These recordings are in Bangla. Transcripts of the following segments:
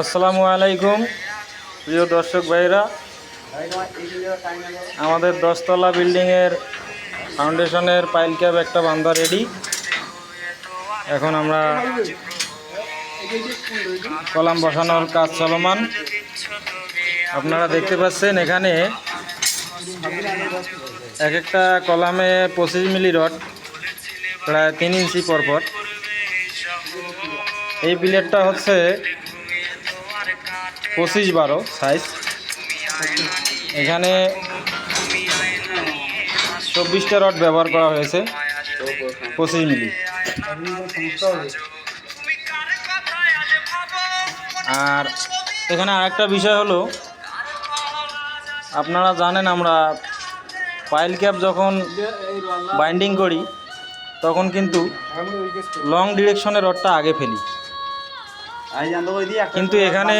আসসালামু আলাইকুম, প্রিয় দর্শক ভাইরা। আমাদের দশতলা বিল্ডিংয়ের ফাউন্ডেশনের পাইল ক্যাব একটা বান্ধা রেডি। এখন আমরা কলাম বসানোর কাজ চলমান। আপনারা দেখতে পাচ্ছেন এখানে এক একটা কলামে পঁচিশ মিলি রড, প্রায় তিন ইঞ্চি পরপর। এই প্লেটটা হচ্ছে পঁচিশ বারো সাইজ। এখানে চব্বিশটা রড ব্যবহার করা হয়েছে, পঁচিশ মিলি। আর এখানে আরেকটা বিষয় হলো, আপনারা জানেন আমরা পাইল ক্যাপ যখন বাইন্ডিং করি, তখন কিন্তু লং ডিরেকশনের রডটা আগে ফেলি। কিন্তু এখানে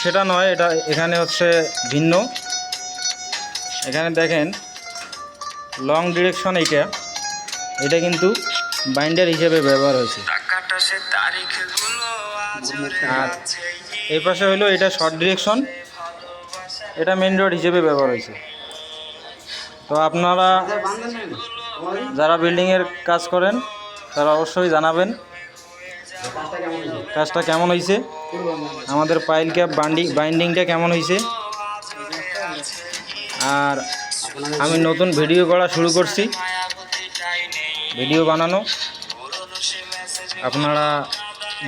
সেটা নয় এটা এখানে হচ্ছে ভিন্ন। এখানে দেখেন লং ডিরেকশন এইটা। এটা কিন্তু বাইন্ডার হিসেবে ব্যবহার হয়েছে। আর এই পাশে হলো এটা শর্ট ডিরেকশন এটা মেন রোড হিসেবে ব্যবহার হয়েছে। তো আপনারা যারা বিল্ডিংয়ের কাজ করেন তারা অবশ্যই জানাবেন। কাজটা কেমন হয়েছে আমাদের পাইল ক্যাপ বান্ডিং, বাইন্ডিংটা কেমন হয়েছে আর আমি নতুন ভিডিও করা শুরু করছি। ভিডিও বানানো। আপনারা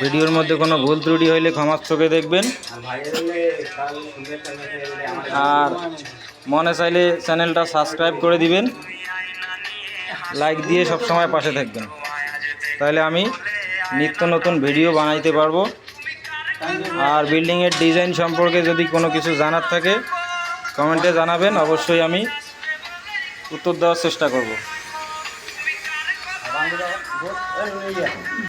ভিডিওর মধ্যে কোনো ভুল ত্রুটি হইলে ক্ষমার চোখে দেখবেন। আর মনে চাইলে চ্যানেলটা সাবস্ক্রাইব করে দিবেন। লাইক দিয়ে সব সময় পাশে থাকবেন। তাহলে আমি নিত্য নতুন ভিডিও বানাইতে পারব। আর বিল্ডিংয়ের ডিজাইন সম্পর্কে যদি কোনো কিছু জানার থাকে, কমেন্টে জানাবেন। অবশ্যই আমি উত্তর দেওয়ার চেষ্টা করব।